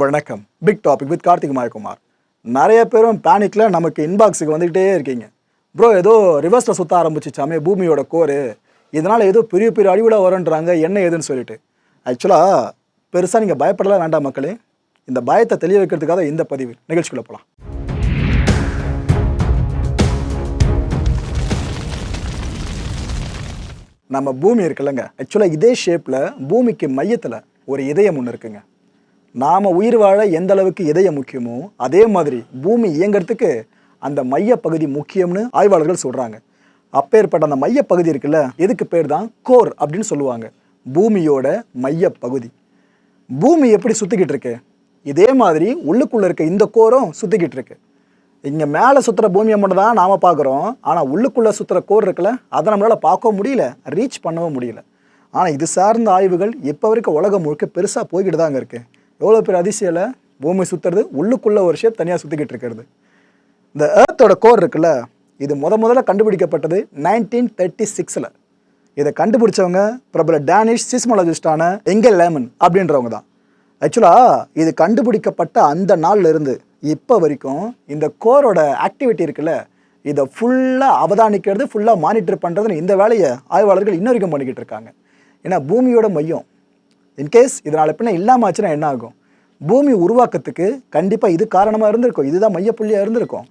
வணக்கம். Big topic with Karthik Mayakumar. நிறைய பேரும் பேனிக்கில் நமக்கு இன்பாக்ஸுக்கு வந்துக்கிட்டே இருக்கீங்க. ப்ரோ ஏதோ ரிவர்ஸில் சுற்ற ஆரம்பிச்சிச்சாமே பூமியோட கோரு. இதனால் ஏதோ பெரிய பெரிய அழிவுல வருன்றாங்க என்ன ஏதுன்னு சொல்லிட்டு. ஆக்சுவலாக பெருசாக நீங்கள் பயப்படலாம் வேண்டாம் மக்களே. இந்த பயத்தை தெளிய வைக்கிறதுக்காக இந்த பதிவு. நிகழ்ச்சிக்குள்ளே போகலாம் நம்ம பூமி இருக்குல்லங்க. ஆக்சுவலாக இதே ஷேப்பில் பூமிக்கு மையத்தில் ஒரு இதயம் ஒன்று இருக்குங்க. நாம் உயிர் வாழ எந்த அளவுக்கு இதயம் முக்கியமோ அதே மாதிரி பூமி இயங்குறதுக்கு அந்த மையப்பகுதி முக்கியம்னு ஆய்வாளர்கள் சொல்கிறாங்க அப்பேற்பட்ட அந்த மையப்பகுதி இருக்குல்ல எதுக்கு பேர் தான் கோர் அப்படின்னு சொல்லுவாங்க. பூமியோட மையப்பகுதி. பூமி எப்படி சுற்றிக்கிட்டு இருக்கு? இதே மாதிரி உள்ளுக்குள்ளே இருக்க இந்த கோரும் சுற்றிக்கிட்டு இருக்கு. இங்கே மேலே சுற்றுற பூமியை மட்டும் தான் நாம் பார்க்குறோம். ஆனால் உள்ளுக்குள்ளே சுற்றுற கோர் இருக்குல்ல அதை நம்மளால் பார்க்கவும் முடியல ரீச் பண்ணவும் முடியல. ஆனால் இது சார்ந்த ஆய்வுகள் இப்போ வரைக்கும் உலகம் முழுக்க பெருசாக போய்கிட்டு தாங்க இருக்குது எவ்வளோ பேர் இல்லை பூமி சுற்றுறது உள்ளுக்குள்ளே ஒரு ஷேப் தனியாக சுற்றிக்கிட்டு இருக்கிறது. இந்த ஏர்த்தோட கோர் இருக்குல்ல இது முத முதல்ல கண்டுபிடிக்கப்பட்டது நைன்டீன் தேர்ட்டி சிக்ஸில் இதை கண்டுபிடிச்சவங்க பிரபல டேனிஷ் சிஸ்மாலஜிஸ்டான எங்கே லேமன் அப்படின்றவங்க தான். ஆக்சுவலாக இது கண்டுபிடிக்கப்பட்ட அந்த நாள்ல இருந்து இப்போ வரைக்கும் இந்த கோரோட ஆக்டிவிட்டி இருக்குல்ல இதை ஃபுல்லாக அவதானிக்கிறது ஃபுல்லாக மானிட்டர் பண்ணுறதுன்னு இந்த வேலையை ஆய்வாளர்கள் இன்ன வரைக்கும் பண்ணிக்கிட்டு இருக்காங்க. ஏன்னா பூமியோட மையம் இன்கேஸ் இதனால் பின்ன இல்லாமல் ஆச்சுன்னா என்ன ஆகும்? பூமி உருவாக்கத்துக்கு கண்டிப்பாக இது காரணமாக இருந்திருக்கும். இதுதான் மையப்புள்ளியாக இருந்திருக்கும்.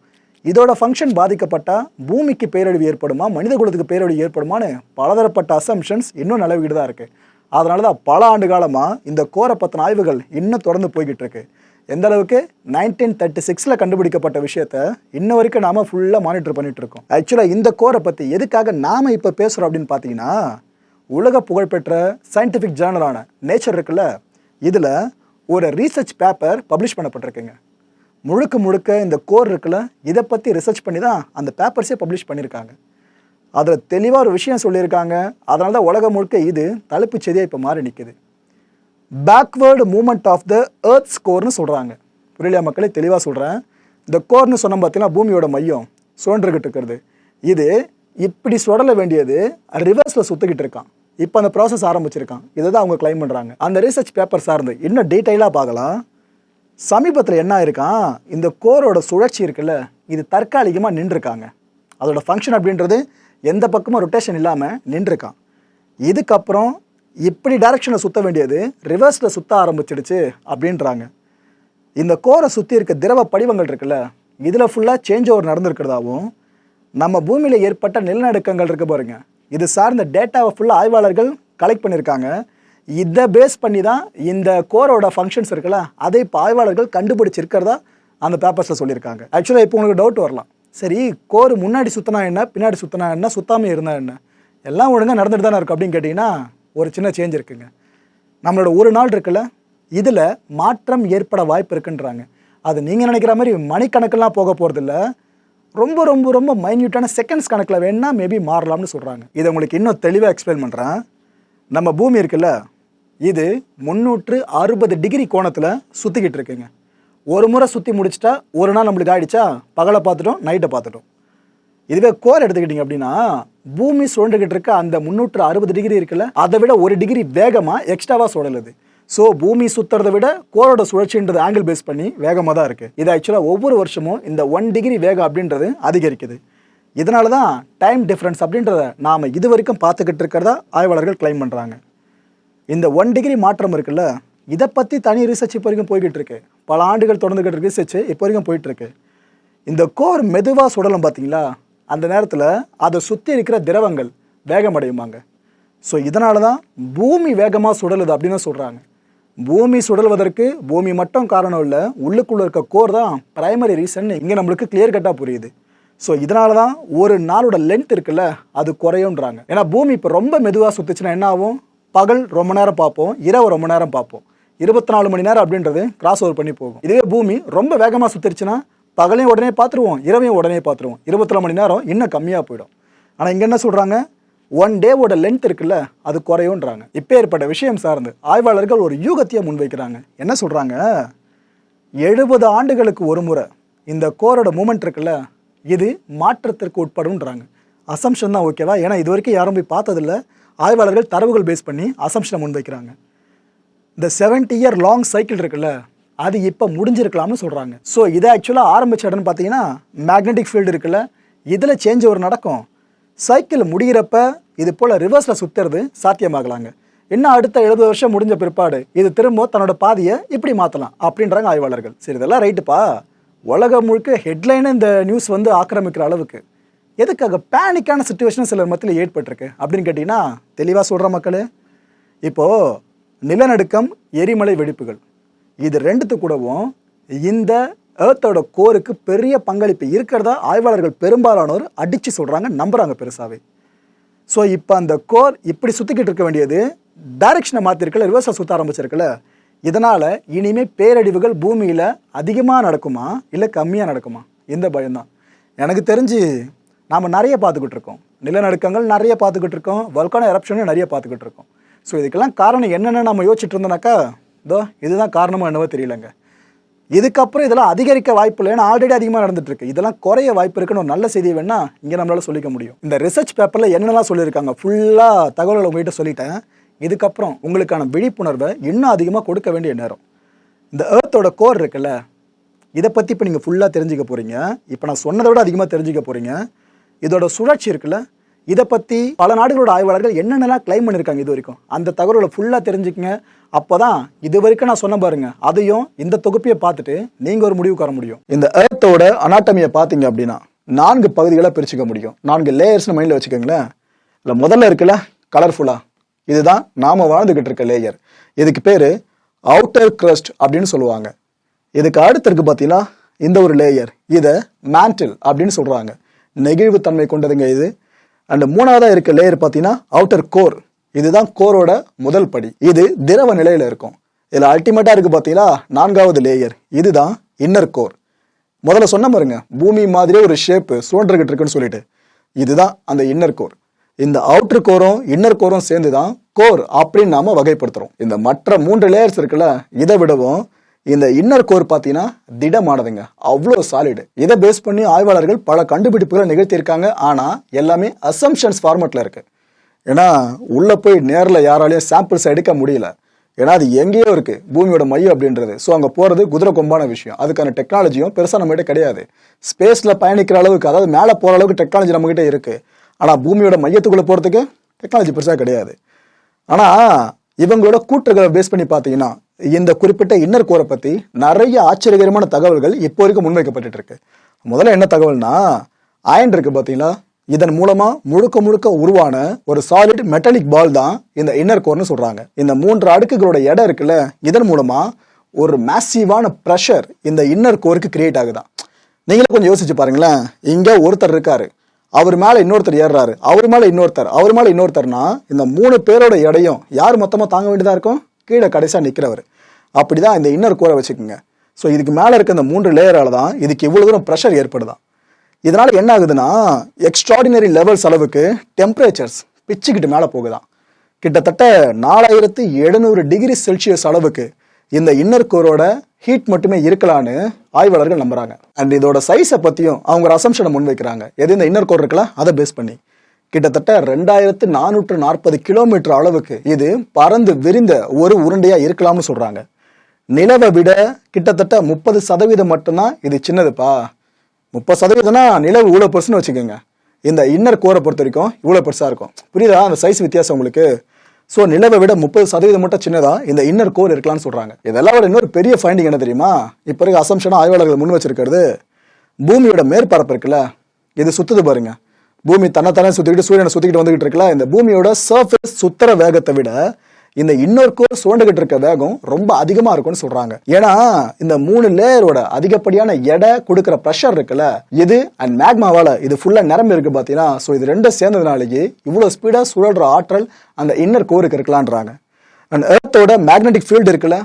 இதோட ஃபங்க்ஷன் பாதிக்கப்பட்டால் பூமிக்கு பேரழிவு ஏற்படுமா? மனித குலத்துக்கு பேரழிவு ஏற்படுமான்னு பலதரப்பட்ட அசம்ஷன்ஸ் இன்னும் நிலவிக்கிட்டு தான் இருக்குது அதனால தான் பல ஆண்டு காலமாக இந்த கோரை பற்றின ஆய்வுகள் இன்னும் தொடர்ந்து போய்கிட்டு இருக்கு. எந்த அளவுக்கு? நைன்டீன் தேர்ட்டி சிக்ஸில் கண்டுபிடிக்கப்பட்ட விஷயத்த இன்ன வரைக்கும் நாம ஃபுல்லாக மானிட்டர் பண்ணிட்டு இருக்கோம். ஆக்சுவலாக இந்த கோரை பற்றி எதுக்காக நாம இப்போ பேசுகிறோம் அப்படின்னு பார்த்தீங்கன்னா உலக புகழ்பெற்ற சயின்டிஃபிக் ஜேர்னலான நேச்சர் இருக்குல்ல? இதில் ஒரு ரீசர்ச் பேப்பர் பப்ளிஷ் பண்ணப்பட்டிருக்குங்க. முழுக்க முழுக்க இந்த கோர் இருக்குல்ல? இதை பற்றி ரிசர்ச் பண்ணி தான் அந்த பேப்பர்ஸே பப்ளிஷ் பண்ணியிருக்காங்க. அதில் தெளிவாக ஒரு விஷயம் சொல்லியிருக்காங்க. அதனால தான் உலகம் முழுக்க இது தலைப்புச் செய்தியாக இப்போ மாறி நிற்குது backward moment of the earth ஸ்கோர்னு சொல்கிறாங்க புரியலையா மக்களே? தெளிவாக சொல்கிறேன் இந்த கோர்னு சொன்ன பார்த்தீங்கன்னா பூமியோட மையம் சுழன்றுகிட்டு இருக்கிறது. இது இப்படி சுடல வேண்டியது ரிவர்ஸில் சுற்றிக்கிட்டு இருக்கான். இப்போ அந்த ப்ராசஸ் ஆரம்பிச்சிருக்கான். இதை தான் அவங்க கிளைம் பண்ணுறாங்க அந்த ரிசர்ச் பேப்பர் சார்ந்து இன்னும் டீட்டெயிலாக பார்க்கலாம். சமீபத்தில் என்ன இருக்கான் இந்த கோரோட சுழற்சி இருக்குல்ல இது தற்காலிகமாக நின்றுருக்காங்க. அதோட ஃபங்க்ஷன் அப்படின்றது எந்த பக்கமும் ரொட்டேஷன் இல்லாமல் நின்றுருக்கான். இதுக்கப்புறம் இப்படி டைரக்ஷனில் சுற்ற வேண்டியது ரிவர்ஸில் சுற்ற ஆரம்பிச்சிடுச்சு அப்படின்றாங்க. இந்த கோரை சுற்றி இருக்க திரவ படிவங்கள் இருக்குல்ல இதில் ஃபுல்லாக சேஞ்ச் ஓவர் நடந்திருக்கிறதாவும் நம்ம பூமியில் ஏற்பட்ட நிலநடுக்கங்கள் இருக்க பாருங்கள் இது சார்ந்த டேட்டாவை ஃபுல்லாக ஆய்வாளர்கள் கலெக்ட் பண்ணியிருக்காங்க இதை பேஸ் பண்ணி தான் இந்த கோரோட ஃபங்க்ஷன்ஸ் இருக்குல்ல அதை இப்போ ஆய்வாளர்கள் கண்டுபிடிச்சிருக்கிறதா அந்த பேப்பர்ஸில் சொல்லியிருக்காங்க ஆக்சுவலாக இப்போ உங்களுக்கு டவுட் வரலாம். சரி கோர் முன்னாடி சுற்றினா என்ன பின்னாடி சுற்றினா என்ன சுத்தாமல் இருந்தால் என்ன? எல்லாம் ஒழுங்காக நடந்துட்டு தானே இருக்கும் அப்படின்னு கேட்டிங்கன்னா ஒரு சின்ன சேஞ்ச் இருக்குங்க. நம்மளோட ஒரு நாள் இருக்குல்ல இதில் மாற்றம் ஏற்பட வாய்ப்பு இருக்குன்றாங்க. அது நீங்கள் நினைக்கிற மாதிரி மணிக்கணக்கெல்லாம் போக போகிறதில்ல ரொம்ப ரொம்ப ரொம்ப மைன்யூட்டான செகண்ட்ஸ் கணக்கில் வேணால் மேபி மாறலாம்னு சொல்கிறாங்க இதை உங்களுக்கு இன்னும் தெளிவாக எக்ஸ்பிளைன் பண்ணுறேன் நம்ம பூமி இருக்குல்ல இது முந்நூற்று அறுபது டிகிரி கோணத்தில் சுற்றிக்கிட்டு இருக்குங்க. ஒரு முறை சுற்றி முடிச்சிட்டா ஒரு நாள் நம்மளுக்கு ஆகிடுச்சா பகலை பார்த்துட்டோம் நைட்டை பார்த்துட்டோம். இதுவே கோர் எடுத்துக்கிட்டிங்க அப்படின்னா பூமி சுழண்டுக்கிட்டு இருக்க அந்த முந்நூற்று அறுபது டிகிரி இருக்குல்ல அதை விட ஒரு டிகிரி வேகமாக எக்ஸ்ட்ராவாக சுழலுது. ஸோ பூமி சுற்றுறதை விட கோரோட சுழற்சின்றது ஆங்கிள் பேஸ் பண்ணி வேகமாக தான் இருக்குது இது ஆக்சுவலாக ஒவ்வொரு வருஷமும் இந்த ஒன் டிகிரி வேகம் அப்படின்றது அதிகரிக்குது. இதனால தான் டைம் டிஃப்ரென்ஸ் அப்படின்றத நாம் இது வரைக்கும் பார்த்துக்கிட்டு இருக்கிறதா ஆய்வாளர்கள் கிளைம் பண்ணுறாங்க இந்த ஒன் டிகிரி மாற்றம் இருக்குல்ல இதை பற்றி தனி ரிசர்ச் இப்போ வரைக்கும் போய்கிட்டு இருக்கு. பல ஆண்டுகள் தொடர்ந்துகிட்டு ரிசர்ச் இப்போ வரைக்கும் போயிட்டுருக்கு இந்த கோர் மெதுவாக சுடலும் பார்த்தீங்களா? அந்த நேரத்தில் அதை சுற்றி இருக்கிற திரவங்கள் வேகமடையுமாங்க. ஸோ இதனால தான் பூமி வேகமாக சுடலுது அப்படின்னு சொல்கிறாங்க பூமி சுடல்வதற்கு பூமி மட்டும் காரணம் இல்லை உள்ளுக்குள்ளே இருக்க கோர் தான் ப்ரைமரி ரீசன் இங்கே நம்மளுக்கு கிளியர் கட்டாக புரியுது. ஸோ இதனால தான் ஒரு நாளோட லென்த் இருக்குல்ல அது குறையுன்றாங்க ஏன்னா பூமி இப்போ ரொம்ப மெதுவாக சுற்றுச்சுன்னா என்ன ஆகும்? பகல் ரொம்ப நேரம் பார்ப்போம் இரவு ரொம்ப நேரம் பார்ப்போம். இருபத்தி நாலு மணி நேரம் அப்படின்றது கிராஸ் ஓவர் பண்ணி போகும். இதுவே பூமி ரொம்ப வேகமாக சுற்றிருச்சுன்னா பகலையும் உடனே பார்த்துருவோம் இரவையும் உடனே பார்த்துருவோம். இருபத்தி நாலு மணி நேரம் இன்னும் கம்மியாக போயிடும். ஆனால் இங்கே என்ன சொல்கிறாங்க ஒன் டேவோட லென்த் இருக்குல்ல அது குறையுன்றாங்க இப்போ ஏற்பட்ட விஷயம் சார்ந்து ஆய்வாளர்கள் ஒரு யூகத்தையே முன்வைக்கிறாங்க. என்ன சொல்கிறாங்க எழுபது ஆண்டுகளுக்கு ஒரு முறை இந்த கோரோட மூமெண்ட் இருக்குல்ல இது மாற்றத்திற்கு உட்படும்ன்றாங்க. அசம்ஷன் தான் ஓகேவா ஏன்னா இது வரைக்கும் யாரும் போய் பார்த்ததில்ல. ஆய்வாளர்கள் தரவுகள் பேஸ் பண்ணி அசம்ஷனை முன்வைக்கிறாங்க. இந்த 70 இயர் லாங் சைக்கிள் இருக்குல்ல அது இப்போ முடிஞ்சிருக்கலாம்னு சொல்கிறாங்க ஸோ இதை ஆக்சுவலாக ஆரம்பிச்ச இடம்னு பார்த்தீங்கன்னா மேக்னெட்டிக் ஃபீல்டு இருக்குல்ல இதில் சேஞ்ச் ஒரு நடக்கும். சைக்கிள் முடிகிறப்ப இது போல் ரிவர்ஸில் சுற்றுறது சாத்தியமாகலாங்க. இன்னும் அடுத்த எழுபது வருஷம் முடிஞ்ச பிற்பாடு இது திரும்ப தன்னோட பாதையை இப்படி மாற்றலாம் அப்படின்றாங்க ஆய்வாளர்கள். சரி இதெல்லாம் ரைட்டுப்பா உலகம் முழுக்க ஹெட்லைனு இந்த நியூஸ் வந்து ஆக்கிரமிக்கிற அளவுக்கு. எதுக்காக பேனிக்கான சுச்சுவேஷன் சிலர் மத்தியில் ஏற்பட்டிருக்கு அப்படின்னு கேட்டிங்கன்னா தெளிவாக சொல்கிற மக்களே. இப்போது நிலநடுக்கம் எரிமலை வெடிப்புகள். இது ரெண்டுத்து கூடவும் இந்த ஏர்த்தோட கோருக்கு பெரிய பங்களிப்பு. இருக்கிறதா ஆய்வாளர்கள் பெரும்பாலானோர் அடித்து சொல்கிறாங்க நம்புகிறாங்க பெருசாகவே ஸோ இப்போ அந்த கோர் இப்படி சுற்றிக்கிட்டு இருக்க வேண்டியது டைரக்ஷனை மாற்றிருக்கல ரிவர்ஸாக சுற்ற ஆரம்பிச்சிருக்குல்ல இதனால் இனிமேல் பேரழிவுகள் பூமியில் அதிகமாக நடக்குமா இல்லை கம்மியாக நடக்குமா? இந்த பயம்தான். எனக்கு தெரிஞ்சு நாம் நிறைய பார்த்துக்கிட்டு இருக்கோம். நிலநடுக்கங்கள் நிறைய பார்த்துக்கிட்டு இருக்கோம். வல்கான எரப்ஷனும் நிறைய பார்த்துக்கிட்டு இருக்கோம். ஸோ இதுக்கெல்லாம் காரணம் என்னென்னு நம்ம யோசிச்சுட்டு இருந்தோம்னாக்கா இதோ இதுதான் காரணமாக என்னவோ தெரியலங்க. இதுக்கப்புறம் இதெல்லாம் அதிகரிக்க வாய்ப்பு இல்லை ஏன்னா ஆல்ரெடி அதிகமாக நடந்துட்டு இருக்கு இதெல்லாம் குறைய வாய்ப்பு இருக்குன்னு ஒரு நல்ல செய்தி வேணா இங்கே நம்மளால் சொல்லிக்க முடியும். இந்த ரிசர்ச் பேப்பரில் என்னென்னலாம் சொல்லியிருக்காங்க? ஃபுல்லாக தகவல்களை உங்ககிட்ட சொல்லிட்டேன். இதுக்கப்புறம் உங்களுக்கான விழிப்புணர்வை இன்னும் அதிகமாக கொடுக்க வேண்டிய நேரம். இந்த ஏர்த்தோட கோர் இருக்குல்ல இதை பற்றி இப்போ நீங்கள் ஃபுல்லாக தெரிஞ்சுக்க போகிறீங்க இப்போ நான் சொன்னதை விட அதிகமாக தெரிஞ்சுக்க போகிறீங்க இதோட சுழற்சி இருக்குல்ல இதை பற்றி பல நாடுகளோட ஆய்வாளர்கள் என்னென்னலாம் கிளைம் பண்ணியிருக்காங்க இது வரைக்கும்? அந்த தகவலை ஃபுல்லாக தெரிஞ்சுக்கங்க. அப்போ தான் இது வரைக்கும் நான் சொன்ன பாருங்க. அதையும் இந்த தொகுப்பையை பார்த்துட்டு நீங்கள் ஒரு முடிவுக்கு வர முடியும். இந்த ஏர்த்தோட அனாட்டமியை பார்த்தீங்க அப்படின்னா நான்கு பகுதிகளாக பிரிச்சுக்க முடியும். நான்கு லேயர்ஸ்னு மைண்டில் வச்சுக்கோங்களேன். இல்லை முதல்ல இருக்குல்ல கலர்ஃபுல்லாக இதுதான் நாம் வாழ்ந்துக்கிட்டு இருக்க லேயர் இதுக்கு பேர் அவுட்டர் க்ரஸ்ட் அப்படின்னு சொல்லுவாங்க. இதுக்கு அடுத்து இருக்கு பார்த்தீங்கன்னா இந்த ஒரு லேயர் இதை மேண்டில் அப்படின்னு சொல்கிறாங்க நெகிழ்வுத்தன்மை கொண்டதுங்க இது. அண்ட் மூணாவதாக இருக்க லேயர் பார்த்தீங்கன்னா அவுட்டர் கோர் இதுதான் கோரோட முதல் படி. இது திரவ நிலையில் இருக்கும். இதில் அல்டிமேட்டாக இருக்கு பார்த்தீங்களா நான்காவது லேயர் இதுதான் இன்னர் கோர் முதல்ல சொன்ன பாருங்க பூமி மாதிரியே ஒரு ஷேப்பு சுழன்றுகிட்டு இருக்குன்னு சொல்லிட்டு. இதுதான் அந்த இன்னர் கோர் இந்த அவுட்டர் கோரும் இன்னர் கோரும் சேர்ந்து தான் கோர் அப்படின்னு நாம வகைப்படுத்துறோம். இந்த மற்ற மூன்று லேயர்ஸ் இருக்குல்ல இதை விடவும் இந்த இன்னர் கோர் பார்த்தீங்கன்னா திடமானதுங்க. அவ்வளோ சாலிடு இதை பேஸ் பண்ணி ஆய்வாளர்கள் பல கண்டுபிடிப்புகளை நிகழ்த்தியிருக்காங்க. ஆனால் எல்லாமே அசம்ஷன்ஸ் ஃபார்மெட்டில் இருக்குது ஏன்னா உள்ளே போய் நேரில் யாராலையும் சாம்பிள்ஸ் எடுக்க முடியல. ஏன்னா அது எங்கேயோ இருக்குது பூமியோட மையம் அப்படின்றது. ஸோ அங்கே போகிறது குதிரை கொம்பான விஷயம். அதுக்கான டெக்னாலஜியும் பெருசாக நம்மகிட்ட கிடையாது. ஸ்பேஸில் பயணிக்கிற அளவுக்கு அதாவது மேலே போகிற அளவுக்கு டெக்னாலஜி நம்மகிட்ட இருக்குது ஆனால் பூமியோட மையத்துக்குள்ளே போகிறதுக்கு டெக்னாலஜி பெருசாக கிடையாது. ஆனால் இவங்களோட கூற்றுகளை பேஸ் பண்ணி பார்த்தீங்கன்னா இந்த குறிப்பிட்ட இன்னர் கோரை பற்றி நிறைய ஆச்சரியகரமான தகவல்கள் இப்போ வரைக்கும் முன்வைக்கப்பட்டு இருக்கு. முதல்ல என்ன தகவல்னா அயன் இருக்கு பார்த்தீங்களா இதன் மூலமா முழுக்க முழுக்க உருவான ஒரு சாலிட் மெட்டாலிக் பால் தான் இந்த இன்னர் கோர்னு சொல்றாங்க. இந்த மூன்று அடுக்குகளோட இடம் இருக்குல்ல இதன் மூலமா ஒரு மேசிவான ப்ரெஷர் இந்த இன்னர் கோருக்கு கிரியேட் ஆகுதான் நீங்களும் கொஞ்சம் யோசிச்சு பாருங்களேன். இங்க ஒருத்தர் இருக்காரு. அவர் மேல இன்னொருத்தர் ஏறுறாரு. அவர் மேல இன்னொருத்தர். அவர் மேல இன்னொருத்தர்னா இந்த மூணு பேரோட எடையும் யார் மொத்தமா தாங்க வேண்டியதா இருக்கும்? கீழே கடைசியாக நிற்கிறவர் அப்படி அப்படிதான் இந்த இன்னர் கூரை வச்சுக்கோங்க. ஸோ இதுக்கு மேலே இருக்க இந்த மூன்று லேயரால் தான் இதுக்கு இவ்வளோ தூரம் ப்ரெஷர் ஏற்படுதான் இதனால் என்ன ஆகுதுன்னா எக்ஸ்ட்ராடினரி லெவல்ஸ் அளவுக்கு டெம்பரேச்சர்ஸ் பிச்சுக்கிட்டு மேலே போகுதான் கிட்டத்தட்ட நாலாயிரத்து எழுநூறு டிகிரி செல்சியஸ் அளவுக்கு இந்த இன்னர் கோரோட ஹீட் மட்டுமே இருக்கலான்னு ஆய்வாளர்கள் நம்புறாங்க. அண்ட் இதோட சைஸை பற்றியும் அவங்க ஒரு அசம்ஷனை முன்வைக்கிறாங்க. எது இந்த இன்னர் கோர் இருக்கல அதை பேஸ் பண்ணி. கிட்டத்தட்ட ரெண்டாயிரத்து நானூற்று நாற்பது கிலோமீட்டர் அளவுக்கு இது பறந்து விரிந்த ஒரு உருண்டையா இருக்கலாம்னு சொல்றாங்க. நிலவை விட கிட்டத்தட்ட முப்பது சதவீதம் மட்டும்தான் இது சின்னதுப்பா. முப்பது சதவீதம்னா நிலவு இவ்வளோ பெருசுன்னு வச்சுக்கோங்க. இந்த இன்னர் கோரை பொறுத்த வரைக்கும் இவ்வளோ பெருசாக இருக்கும். புரியுதா? அந்த சைஸ் வித்தியாசம் உங்களுக்கு. ஸோ நிலவை விட முப்பது சதவீதம் மட்டும் சின்னதாக இந்த இன்னர் கோர் இருக்கலாம்னு சொல்கிறாங்க இதெல்லாம் விட இன்னொரு பெரிய ஃபைண்டிங் என்ன தெரியுமா? இப்போ இருக்க அசம்ஷனாக ஆய்வாளர்கள் முன் வச்சிருக்கிறது. பூமியோட மேற்பரப்பு இருக்குல்ல இது சுத்துது பாருங்கள் பூமி தன்னைத்தானே சுத்திக்கிட்டு சூரியனை சுத்திக்கிட்டு வந்துகிட்டு இருக்கல. இந்த பூமியோட சர்ஃபேஸ் சுத்துற வேகத்தை விட இந்த இன்னொரு கோர் சுரண்டுகிட்டு இருக்க வேகம் ரொம்ப அதிகமா இருக்கும்னு சொல்றாங்க. ஏன்னா இந்த மூணு லேயரோட அதிகப்படியான எடை கொடுக்குற ப்ரெஷர் இருக்குல்ல இது அண்ட் மேக்மாவால இது ஃபுல்லா நிரம்பி இருக்கு பாத்தீங்கன்னா ஸோ இது ரெண்டும் சேர்ந்ததுனாலேயே இவ்வளவு ஸ்பீடா சுழல்ற ஆற்றல் அந்த இன்னர் கோருக்கு இருக்கலான்றாங்க. அண்ட் எர்த்தோட மேக்னெட்டிக் ஃபீல்டு இருக்குல்ல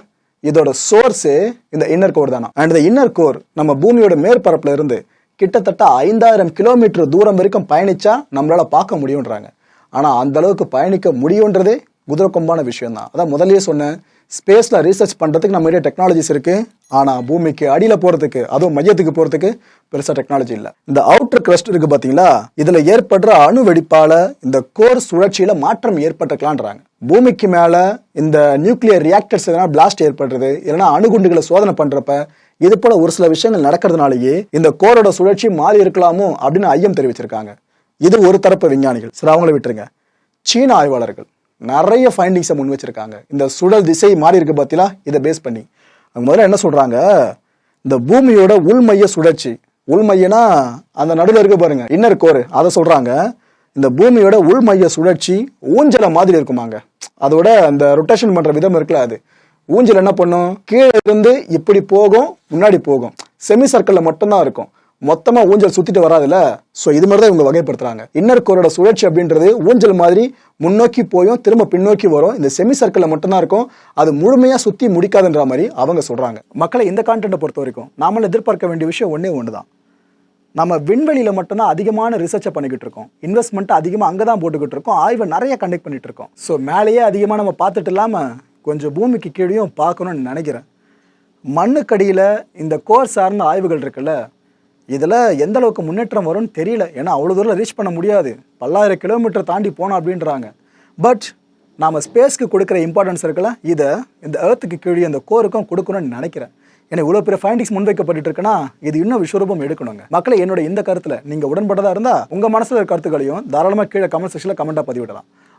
இதோட சோர்ஸே இந்த இன்னர் கோர் தானா? அண்ட் இந்த இன்னர் கோர் நம்ம பூமியோட மேற்பரப்புல இருந்து கிட்டத்தட்ட ஐந்தாயிரம் கிலோமீட்டர் தூரம் வரைக்கும் பயணிச்சா நம்மளால பார்க்க முடியுன்றாங்க ஆனா அந்த அளவுக்கு பயணிக்க முடியுன்றதே குதிரை கொம்பான விஷயம் தான் அதான் முதல்லயே சொன்னேன் ஸ்பேஸில் ரீசர்ச் பண்ணுறதுக்கு நம்ம நிறைய டெக்னாலஜிஸ் இருக்குது ஆனால் பூமிக்கு அடியில் போகிறதுக்கு அதுவும் மையத்துக்கு போகிறதுக்கு பெருசாக டெக்னாலஜி இல்லை. இந்த அவுட்டர் கிரஸ்ட் இருக்கு பார்த்தீங்களா இதில் ஏற்படுற அணு வெடிப்பால் இந்த கோர் சுழற்சியில் மாற்றம் ஏற்பட்டிருக்கலான்றாங்க பூமிக்கு மேலே இந்த நியூக்ளியர் ரியாக்டர்ஸ் எதனா பிளாஸ்ட் ஏற்படுறது இல்லைன்னா அணுகுண்டுகளை சோதனை பண்ணுறப்ப இது போல ஒரு சில விஷயங்கள் நடக்கிறதுனாலயே இந்த கோரோட சுழற்சி மாறி இருக்கலாமோ அப்படின்னு ஐயம் தெரிவிச்சிருக்காங்க. இது ஒரு தரப்பு விஞ்ஞானிகள். சரி அவங்கள விட்டுருங்க. சீன ஆய்வாளர்கள் நிறைய ஃபைண்டிங்ஸை முன் வச்சிருக்காங்க இந்த சுழல் திசை மாறி இருக்கு பார்த்தீங்களா இதை பேஸ் பண்ணி. அவங்க முதல்ல என்ன சொல்றாங்க? இந்த பூமியோட உள்மைய சுழற்சி. உள்மையனா அந்த நடுவில் இருக்க பாருங்க இன்னர் கோரு அதை சொல்றாங்க. இந்த பூமியோட உள்மைய சுழற்சி ஊஞ்சலை மாதிரி இருக்குமாங்க. அதோட அந்த ரொட்டேஷன் பண்ற விதம் இருக்குல்ல அது. ஊஞ்சல் என்ன பண்ணும்? கீழே இருந்து இப்படி போகும் முன்னாடி போகும். செமி சர்க்கிளில் மட்டும்தான் இருக்கும். மொத்தமாக ஊஞ்சல் சுற்றிட்டு வராதுல்ல? ஸோ இது மாதிரி தான் இவங்க வகைப்படுத்துறாங்க. இன்னர் கோரோட சுழற்சி அப்படின்றது ஊஞ்சல் மாதிரி முன்னோக்கி போயும் திரும்ப பின்னோக்கி வரும். இந்த செமி சர்க்கிளில் மட்டும்தான் இருக்கும். அது முழுமையாக சுற்றி முடிக்காதுன்ற மாதிரி அவங்க சொல்கிறாங்க மக்களை இந்த கான்டென்ட்டை பொறுத்த வரைக்கும் நாமளும் எதிர்பார்க்க வேண்டிய விஷயம் ஒன்றே ஒன்று தான் நம்ம விண்வெளியில் மட்டும்தான் அதிகமான ரிசர்ச்சை பண்ணிக்கிட்டு இருக்கோம். இன்வெஸ்ட்மெண்ட்டை அதிகமாக அங்கே தான் போட்டுக்கிட்டு இருக்கோம். ஆய்வை நிறைய கண்டக்ட் பண்ணிகிட்டு இருக்கோம். ஸோ மேலேயே அதிகமாக நம்ம பார்த்துட்டு இல்லாமல் கொஞ்சம் பூமிக்கு கீழேயும் பார்க்கணும்னு நினைக்கிறேன். மண்ணுக்கடியில் இந்த கோர் சார்ந்த ஆய்வுகள் இருக்குல்ல இதில் எந்த அளவுக்கு முன்னேற்றம் வரும்னு தெரியல. ஏன்னா அவ்வளோ தூரம் ரீச் பண்ண முடியாது. பல்லாயிரம் கிலோமீட்டர் தாண்டி போனோம் அப்படின்றாங்க. பட் நாம் ஸ்பேஸ்க்கு கொடுக்குற இம்பார்ட்டன்ஸ் இருக்குல்ல இதை இந்த ஏர்த்துக்கு கீழே இந்த கோருக்கும் கொடுக்கணும்னு நினைக்கிறேன். ஏன்னா இவ்வளோ பெரிய ஃபைண்டிங்ஸ் முன்வைக்கப்பட்டு இருக்குன்னா இது இன்னும் விஸ்வரூபம் எடுக்கணுங்க. மக்களை என்னோட இந்த கருத்தில் நீங்கள் உடன்பட்டதாக இருந்தால் உங்கள் மனசில் கருத்துக்களையும் தாராளமாக கீழே கமெண்ட் செக்ஷனில் கமெண்ட்டாக பதிவிடலாம்.